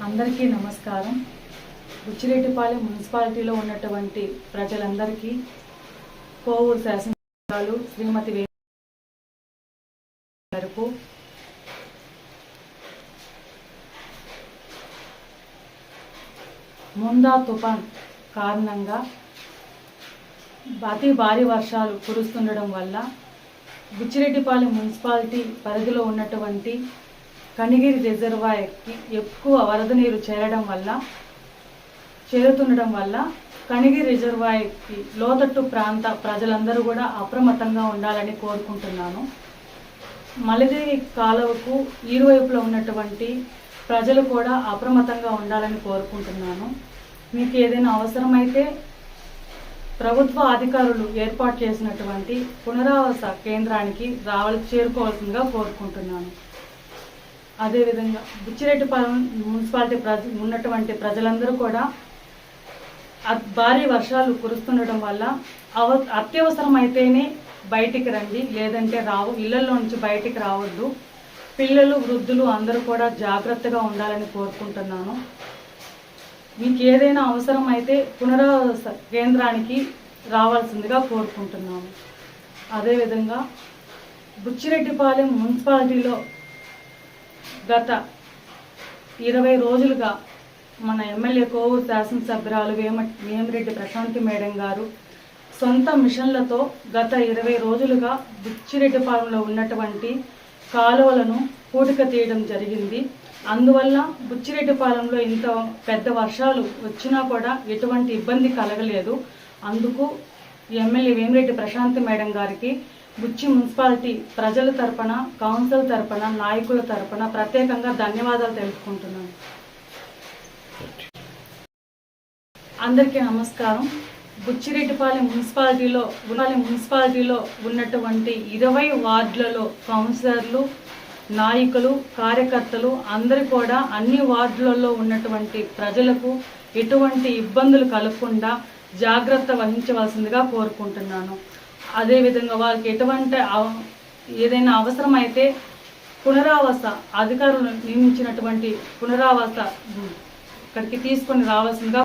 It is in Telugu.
అందరికీ నమస్కారం. బుచ్చిరెడ్డిపాలెం మున్సిపాలిటీలో ఉన్నటువంటి ప్రజలందరికీ కోవూరు శాసనాలు శ్రీమతి వే ముందా తుఫాన్ కారణంగా అతి భారీ వర్షాలు కురుస్తుండడం వల్ల బుచ్చిరెడ్డిపాలెం మున్సిపాలిటీ పరిధిలో ఉన్నటువంటి కనిగిరి రిజర్వాయర్కి ఎక్కువ వరద నీరు చేరడం వల్ల చేరుతుండడం వల్ల కనిగిరి రిజర్వాయర్కి లోతట్టు ప్రాంత ప్రజలందరూ కూడా అప్రమత్తంగా ఉండాలని కోరుకుంటున్నాను. మలిదేవి కాలువకు ఇరువైపులో ఉన్నటువంటి ప్రజలు కూడా అప్రమత్తంగా ఉండాలని కోరుకుంటున్నాను. మీకు ఏదైనా అవసరమైతే ప్రభుత్వ అధికారులు ఏర్పాటు చేసినటువంటి పునరావాస కేంద్రానికి రావాలి చేరుకోవాల్సిందిగా కోరుకుంటున్నాను. అదేవిధంగా బుచ్చిరెడ్డిపాలెం మున్సిపాలిటీ ప్రజ ఉన్నటువంటి ప్రజలందరూ కూడా భారీ వర్షాలు కురుస్తుండటం వల్ల అవ అత్యవసరమైతేనే బయటికి రండి లేదంటే రావు ఇళ్ళలో నుంచి బయటికి రావద్దు. పిల్లలు వృద్ధులు అందరూ కూడా జాగ్రత్తగా ఉండాలని కోరుకుంటున్నాను. మీకు ఏదైనా అవసరం అయితే పునరావాస కేంద్రానికి రావాల్సిందిగా కోరుకుంటున్నాను. అదేవిధంగా బుచ్చిరెడ్డిపాలెం మున్సిపాలిటీలో గత ఇరవై రోజులుగా మన ఎమ్మెల్యే కోవూరు శాసనసభ్యురాలు వేమ వేమిరెడ్డి ప్రశాంతి మేడం గారు సొంత మిషన్లతో గత ఇరవై రోజులుగా బుచ్చిరెడ్డిపాలెంలో ఉన్నటువంటి కాలువలను పూడిక తీయడం జరిగింది. అందువల్ల బుచ్చిరెడ్డిపాలెంలో ఇంత పెద్ద వర్షాలు వచ్చినా కూడా ఎటువంటి ఇబ్బంది కలగలేదు. అందుకు ఎమ్మెల్యే వేమిరెడ్డి ప్రశాంతి మేడం గారికి బుచ్చి మున్సిపాలిటీ ప్రజల తరపున కౌన్సిల్ తరపున నాయకుల తరపున ప్రత్యేకంగా ధన్యవాదాలు తెలుపుకుంటున్నాను. అందరికీ నమస్కారం. బుచ్చిరెడ్డిపాలెం మున్సిపాలిటీలో ఉపాలెం మున్సిపాలిటీలో ఉన్నటువంటి ఇరవై వార్డులలో కౌన్సిలర్లు నాయకులు కార్యకర్తలు అందరూ కూడా అన్ని వార్డులలో ఉన్నటువంటి ప్రజలకు ఎటువంటి ఇబ్బందులు కలగకుండా జాగ్రత్త వహించవలసిందిగా కోరుకుంటున్నాను. అదేవిధంగా వారికి ఎటువంటి అవ- ఏదైనా అవసరమైతే పునరావాస అధికారులు నియమించినటువంటి పునరావాస ఇక్కడికి తీసుకొని రావాల్సిందిగా